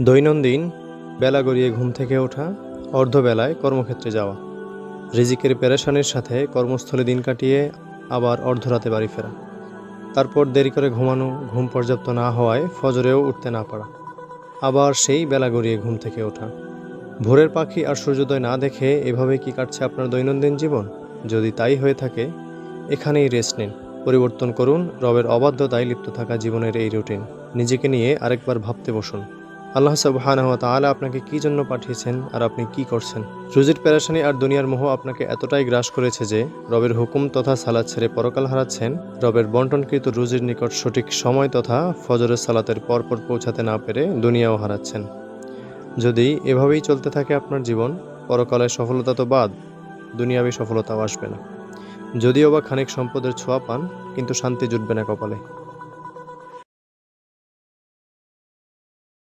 দৈনন্দিন বেলা গড়িয়ে ঘুম থেকে ওঠা, অর্ধবেলায় কর্মক্ষেত্রে যাওয়া, রিজিকের পেরেশানির সাথে কর্মস্থলে দিন কাটিয়ে আবার অর্ধরাতে বাড়ি ফেরা, তারপর দেরি করে ঘুমানো, ঘুম পর্যাপ্ত না হওয়ায় ফজরেও উঠতে না পারা, আবার সেই বেলা গড়িয়ে ঘুম থেকে ওঠা। ভোরের পাখি আর সূর্যোদয় না দেখে এভাবে কি কাটছে আপনার দৈনন্দিন জীবন? যদি তাই হয়ে থাকে, এখানেই রেস্ট নিন, পরিবর্তন করুন, রবের অবাধ্যতায় লিপ্ত থাকা জীবনের এই রুটিন নিজেকে নিয়ে আরেকবার ভাবতে বসুন। আল্লাহ সাবহানাহু ওয়া তাআলা আপনাকে কি জন্য পাঠিয়েছেন আর আপনি কি করছেন? রুজির পেরেশানি আর দুনিয়ার মোহ আপনাকে এতটাই গ্রাস করেছে যে রবের হুকুম তথা সালাদ ছেড়ে পরকাল হারাচ্ছেন, রবের বন্টনকৃত রুজির নিকট সঠিক সময় তথা ফজরের সালাতের পরপর পৌঁছাতে না পেরে দুনিয়াও হারাচ্ছেন। যদি এভাবেই চলতে থাকে আপনার জীবন, পরকালের সফলতা তো বাদ, দুনিয়াবি সফলতাও আসবে না। যদিও বা খানিক সম্পদের ছোঁয়া পান, কিন্তু শান্তি জুটবে না কপালে।